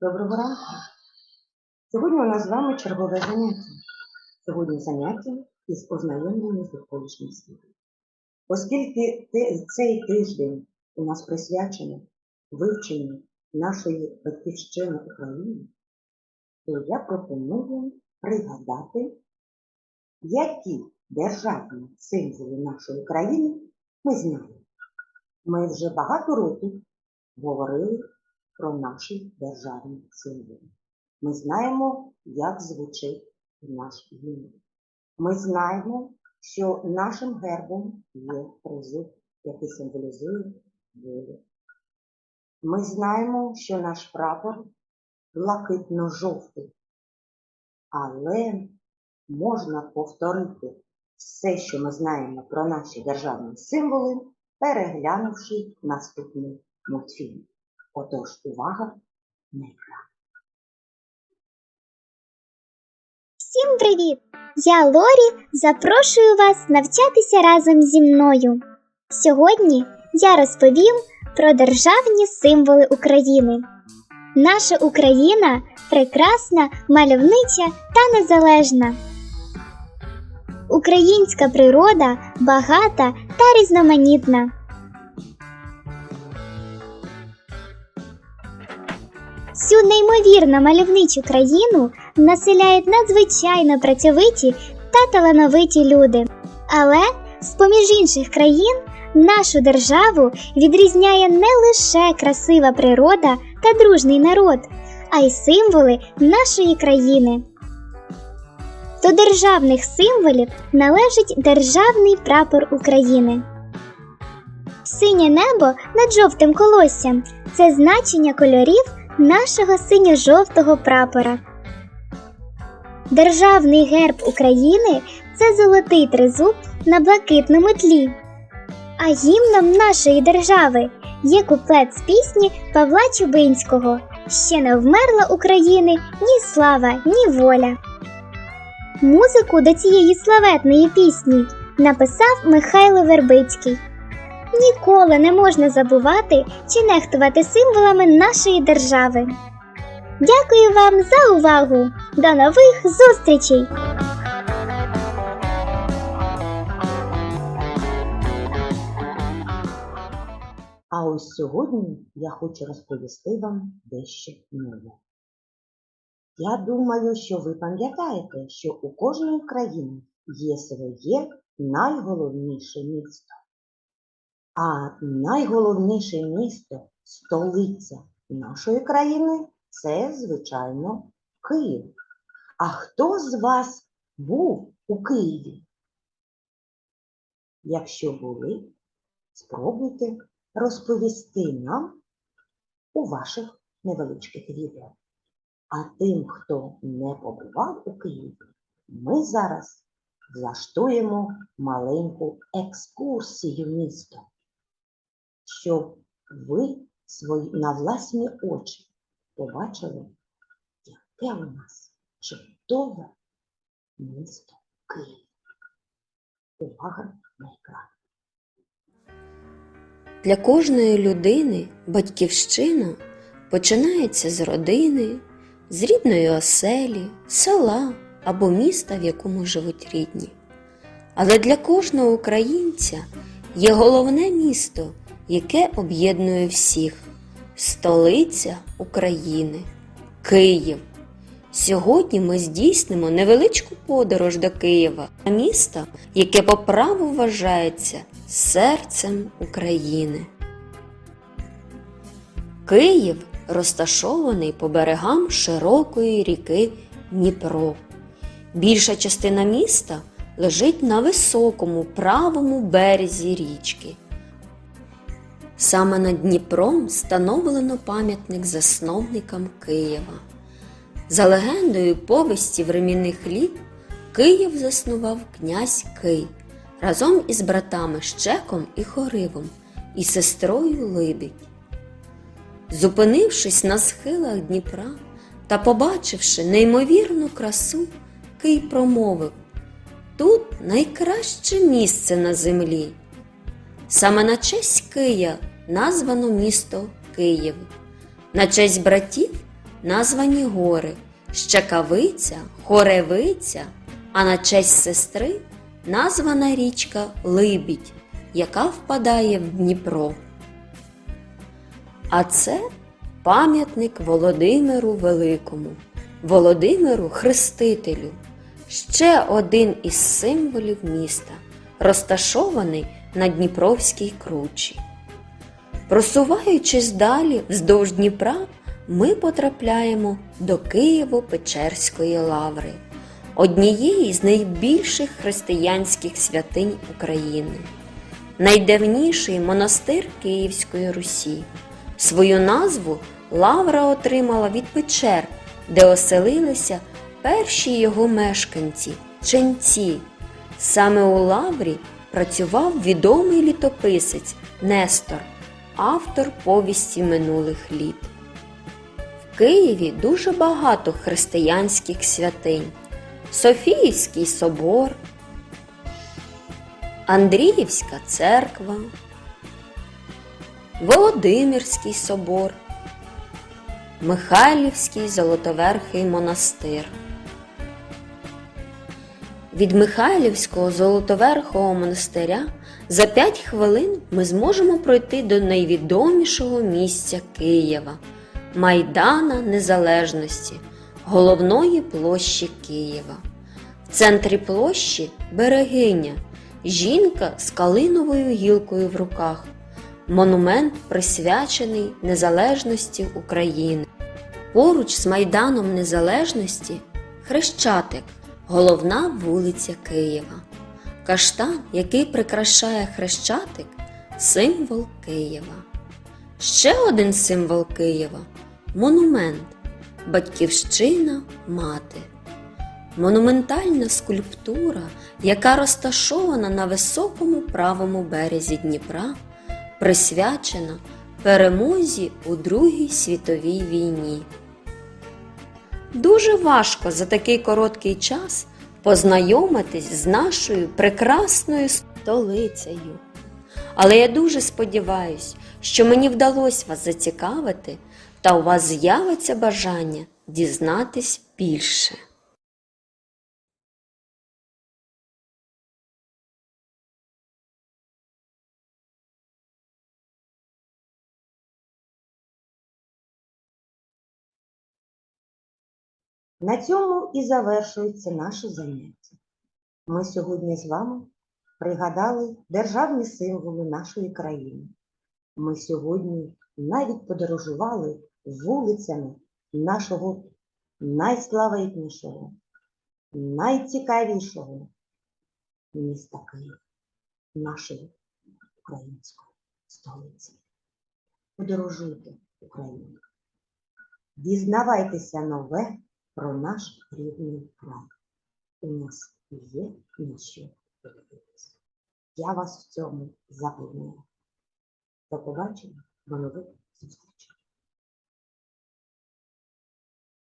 Доброго ранку. Сьогодні у нас з вами чергове заняття. Сьогодні заняття із ознайомлення з довколишнім світом. Оскільки цей тиждень у нас присвячений вивченню нашої батьківщини України, то я пропоную пригадати, які державні символи нашої країни ми знаємо. Ми вже багато років говорили про наші державні символи. Ми знаємо, як звучить наш гімн. Ми знаємо, що нашим гербом є тризуб, який символізує волю. Ми знаємо, що наш прапор блакитно-жовтий, але можна повторити все, що ми знаємо про наші державні символи, переглянувши наступний мультфільм. Отож, увага на екран. Всім привіт! Я Лорі. Запрошую вас навчатися разом зі мною. Сьогодні я розповім про державні символи України. Наша Україна прекрасна, мальовнича та незалежна. Українська природа багата та різноманітна. Цю неймовірно мальовничу країну населяють надзвичайно працьовиті та талановиті люди. Але з-поміж інших країн нашу державу відрізняє не лише красива природа та дружний народ, а й символи нашої країни. До державних символів належить державний прапор України. Синє небо над жовтим колоссям це значення кольорів нашого синьо-жовтого прапора. Державний герб України це золотий тризуб на блакитному тлі. А гімном нашої держави є куплет з пісні Павла Чубинського Ще не вмерла України ні слава, ні воля. Музику до цієї славетної пісні написав Михайло Вербицький. Ніколи не можна забувати чи нехтувати символами нашої держави. Дякую вам за увагу! До нових зустрічей! А ось сьогодні я хочу розповісти вам дещо нове. Я думаю, що ви пам'ятаєте, що у кожної країни є своє найголовніше місто. А найголовніше місто, столиця нашої країни це, звичайно, Київ. А хто з вас був у Києві? Якщо були, спробуйте розповісти нам у ваших невеличких відео. А тим, хто не побував у Києві, ми зараз влаштуємо маленьку екскурсію містом, щоб ви свої, на власні очі побачили, яке у нас чудове місто Київ. Увага на екран. Для кожної людини батьківщина починається з родини, з рідної оселі, села або міста, в якому живуть рідні. Але для кожного українця є головне місто, яке об'єднує всіх столиця України Київ. Сьогодні ми здійснимо невеличку подорож до Києва, міста, яке по праву вважається серцем України. Київ розташований по берегам широкої ріки Дніпро. Більша частина міста лежить на високому правому березі річки. Саме над Дніпром встановлено пам'ятник засновникам Києва. За легендою повісті времінних літ Київ заснував князь Кий разом із братами Щеком і Хоривом і сестрою Либідь. Зупинившись на схилах Дніпра та побачивши неймовірну красу, Кий промовив Тут найкраще місце на землі. Саме на честь Кия названо місто Київ. На честь братів названі гори Щекавиця, Хоревиця, а на честь сестри названа річка Либідь, яка впадає в Дніпро. А це пам'ятник Володимиру Великому, Володимиру Хрестителю, ще один із символів міста, розташований на Дніпровській кручі. Просуваючись далі вздовж Дніпра, ми потрапляємо до Києво-Печерської лаври, однієї з найбільших християнських святинь України, найдавніший монастир Київської Русі. Свою назву лавра отримала від печер, де оселилися перші його мешканці ченці. Саме у лаврі працював відомий літописець Нестор, автор повісті минулих літ. В Києві дуже багато християнських святинь. Софіївський собор, Андріївська церква, Володимирський собор, Михайлівський Золотоверхий монастир. Від Михайлівського Золотоверхого монастиря за 5 хвилин ми зможемо пройти до найвідомішого місця Києва Майдана Незалежності, головної площі Києва. В центрі площі берегиня, жінка з калиновою гілкою в руках. Монумент присвячений незалежності України. Поруч з Майданом Незалежності Хрещатик, головна вулиця Києва. Каштан, який прикрашає Хрещатик, символ Києва. Ще один символ Києва монумент Батьківщина мати. Монументальна скульптура, яка розташована на високому правому березі Дніпра, присвячена перемозі у Другій світовій війні. Дуже важко за такий короткий час познайомитись з нашою прекрасною столицею. Але я дуже сподіваюся, що мені вдалося вас зацікавити та у вас з'явиться бажання дізнатись більше. На цьому і завершується наше заняття. Ми сьогодні з вами пригадали державні символи нашої країни. Ми сьогодні навіть подорожували вулицями нашого найславетнішого, найцікавішого міста Києва, нашої української столиці. Подорожуйте Україну. Дізнавайтеся нове про наш рідний край. У нас є на що подивитися. Я вас в цьому запевняю. До побачення, до нових зустрічей.